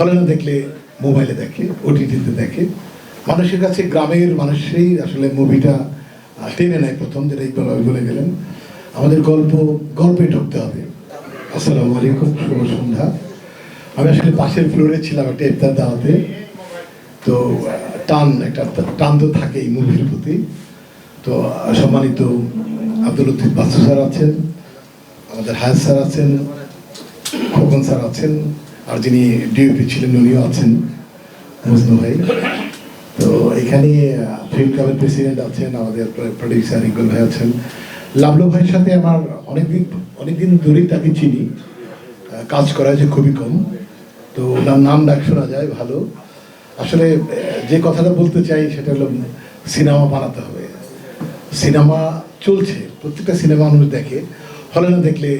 হলে না দেখলে মোবাইলে দেখে ওটিটিতে দেখে। মানুষের কাছে গ্রামের মানুষই আসলে মুভিটা টেনে নেয় প্রথম, যেটা ইকবাল বলে গেলেন। আমাদের গল্প, গল্পে ঢুকতে হবে। আসসালামু আলাইকুম, শুভ সন্ধ্যা। আমি আসলে পাশের ফ্লোরে ছিলাম একটা ইফতার দাওয়াতে। তো টান, একটা টান তো থাকেই মুভির প্রতি। তো, সম্মানিত আব্দুল লতিফ বাসু স্যার আছেন, আমাদের হায়াত স্যার আছেন, খোকন স্যার আছেন আর যিনি ডিউপি ছিলেন উনিও আছেন মজনু ভাই। তো এখানে ফিল্ম ক্লাবের প্রেসিডেন্ট আছেন, আমাদের প্রডিউসার ইকবাল ভাই আছেন। লাভলু ভাইয়ের সাথে আমার অনেকদিন অনেকদিন ধরেই তাকে চিনি। কাজ করা হয়েছে খুবই কম। তো ওনার নাম ডাক শোনা যায়, ভালো। আসলে যে কথাটা বলতে চাই, সেটা হলো, সিনেমা বানাতে হবে। সিনেমা চলছে, প্রত্যেকটা সিনেমা মানুষ দেখে। হলে না দেখলে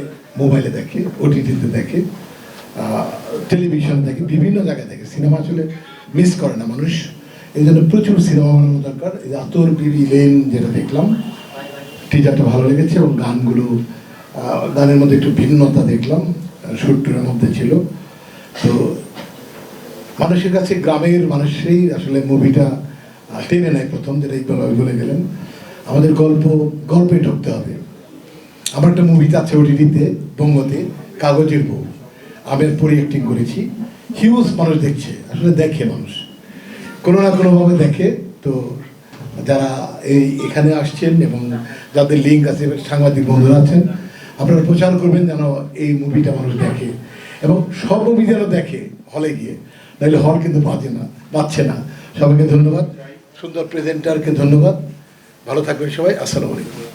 মোবাইলে দেখে ওটিটিতে দেখে। টেলিভিশন দেখে, বিভিন্ন জায়গায় দেখে সিনেমা আসলে মিস করে না মানুষ। এই জন্য প্রচুর সিনেমা বানানো দরকার। এই আতর বিবি লেন যেটা দেখলাম টিজারটা ভালো লেগেছে এবং গানগুলো গানের মধ্যে একটু ভিন্নতা দেখলাম সুরটুরের মধ্যে ছিল। তো মানুষের কাছে গ্রামের মানুষেই আসলে মুভিটা টেনে নেয় প্রথম, যেটা ইকবাল ভাই বলে গেলেন। আমাদের গল্প, গল্পে ঢুকতে হবে। আমার একটা মুভিতে আছে ওটিটিতে বঙ্গতে, কাগজের বউ। আমের পরি অ্যাক্টিং করেছি। হিউজ মানুষ দেখছে, আসলে দেখে মানুষ। কোনো না কোনোভাবে দেখে তো যারা এই এখানে আসছেন এবং যাদের লিঙ্ক আছে, সাংবাদিক বন্ধুরা আছেন, আপনারা প্রচার করবেন যেন এই মুভিটা মানুষ দেখে। এবং সব মুভি যেন দেখে হলে গিয়ে। নাহলে হল কিন্তু বাজে না পাচ্ছে না। সবাইকে ধন্যবাদ। সুন্দর প্রেজেন্টারকে ধন্যবাদ। ভালো থাকবেন সবাই। আসসালামু আলাইকুম।